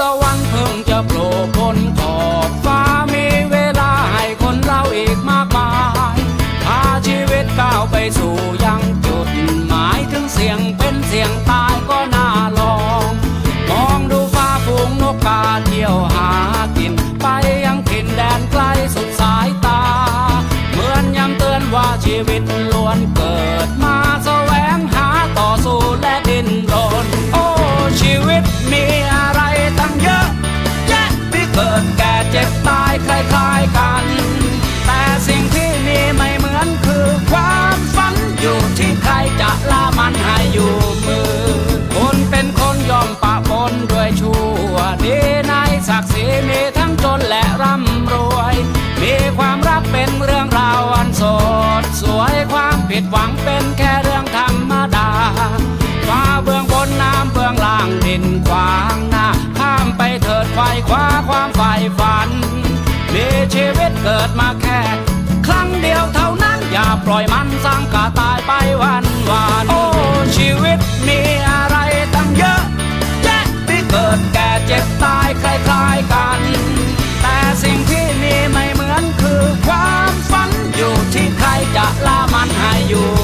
ตะวันเพิ่งจะโผล่พ้นขอบฟ้ามีเวลาให้คนเราอีกมากมายพาชีวิตก้าวไปสู่ยังจุด ศักดิ์ศรีมีทั้งจนและร่ำรวย มีความรักเป็นเรื่องราวอันสดสวยความผิดหวังเป็นแค่เรื่องธรรมดาฟ้าเบื้องบนน้ำเบื้องล่างดินขวางหน้าข้ามไปเถิดไฟคว้าความใฝ่ฝัน มีชีวิตเกิดมาแค่ ครั้งเดียวเท่านั้นอย่าปล่อยมันสังกะตายไปวันวานโอ้ชีวิตมีอะไรตั้งเยอะ จะล่ามันให้อยู่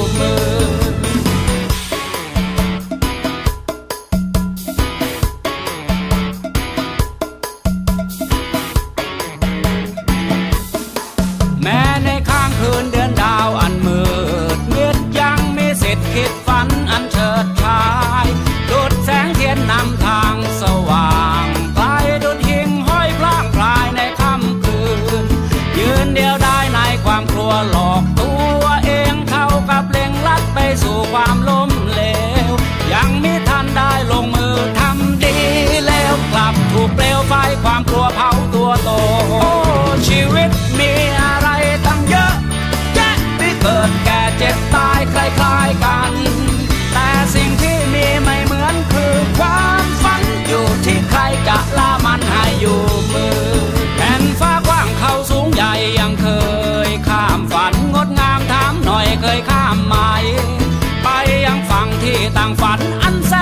ยังที่ต่างฝันอันแส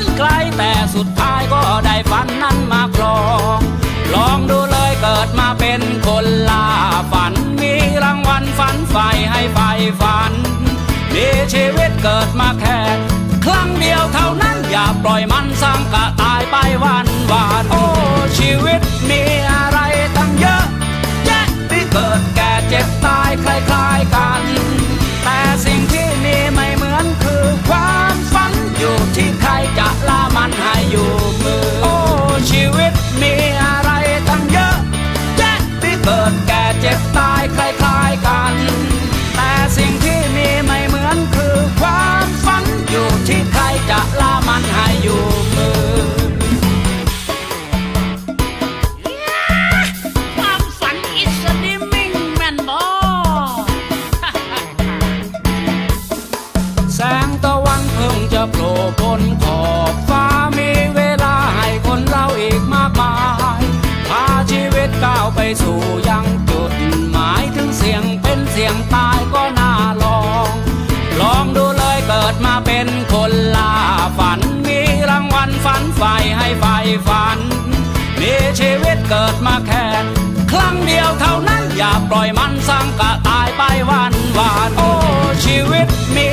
นไกลแต่สุดท้ายก็ได้ฝันนั้นมาครอง ลองดูเลยเกิดมาเป็นคนล่าฝัน มีรางวัลฝันใฝ่ให้ใฝ่ฝันมีชีวิตเกิดมาแค่ครั้งเดียวเท่านั้นอย่าปล่อยมันสังกะตายไปวันวานโอ้ชีวิตมีอะไรตั้งเยอะแยะที่เกิดแก่เจ็บตายคล้าย ชีวิตเกิดมาแค่ครั้งเดียวเท่านั้นอย่าปล่อยมันสังกะตายไปวันวานโอ้ชีวิตมี